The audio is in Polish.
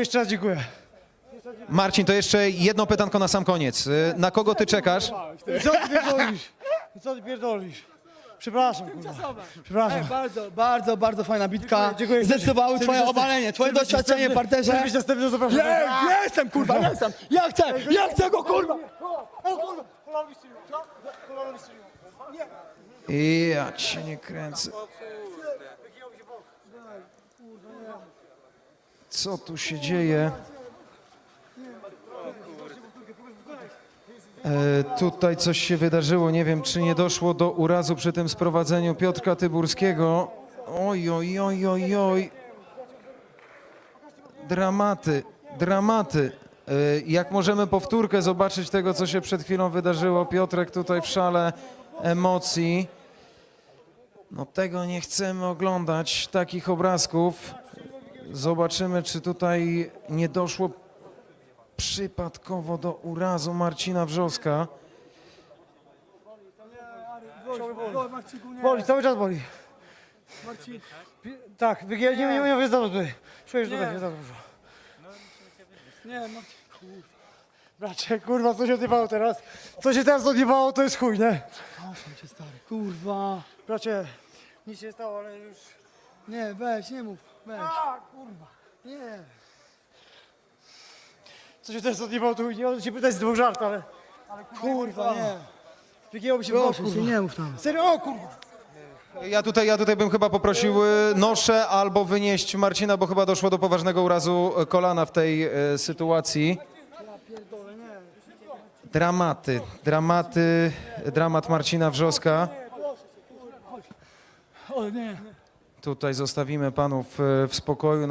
jeszcze raz dziękuję. Marcin, to jeszcze jedno pytanko na sam koniec. Y, Na kogo ty czekasz? Co ty pierdolisz? Co ty pierdolisz? Przepraszam, kurwa. Przepraszam. Ej, bardzo, bardzo, bardzo fajna bitka. Dziękuję, dziękuję. Zdecydowały Chcę twoje być obalenie, twoje chcę być doświadczenie w następny- parterze. Chcę być następny, zapraszam. Nie, jestem kurwa, jestem! Ja chcę, ja chcę go kurwa! Ja cię nie kręcę. Co tu się dzieje? E, tutaj coś się wydarzyło. Nie wiem, czy nie doszło do urazu przy tym sprowadzeniu Piotrka Tyburskiego. Oj, oj, oj, oj, oj. Dramaty, dramaty. E, Jak możemy powtórkę zobaczyć tego, co się przed chwilą wydarzyło? Piotrek tutaj w szale emocji. No tego nie chcemy oglądać, takich obrazków. Zobaczymy, czy tutaj nie doszło przypadkowo do urazu Marcina Wrzoska. Boli, cały czas boli. Pi- Tak, wygię, nie, nie, nie, nie, jest za tutaj. Czujesz tutaj, jest za dużo. Nie, no. Bracie, kurwa, co się odjebało teraz? Co się teraz odjebało, to jest chuj, nie? Proszę cię stary, kurwa. Bracie, nic się nie stało, ale już... Nie, weź, nie mów, weź. A, kurwa. Nie. Co się teraz odjebało, to nie on się pytać z dwóch żart, ale... Kurwa, nie. Wygięło się Proszę kurwa. nie mów tam. Serio, o kurwa. Ja tutaj, ja tutaj bym chyba poprosił y, noszę albo wynieść Marcina, bo chyba doszło do poważnego urazu y, kolana w tej y, sytuacji. Dramaty, dramaty, dramat Marcina Wrzoska. O nie. Tutaj zostawimy panów y, w spokoju.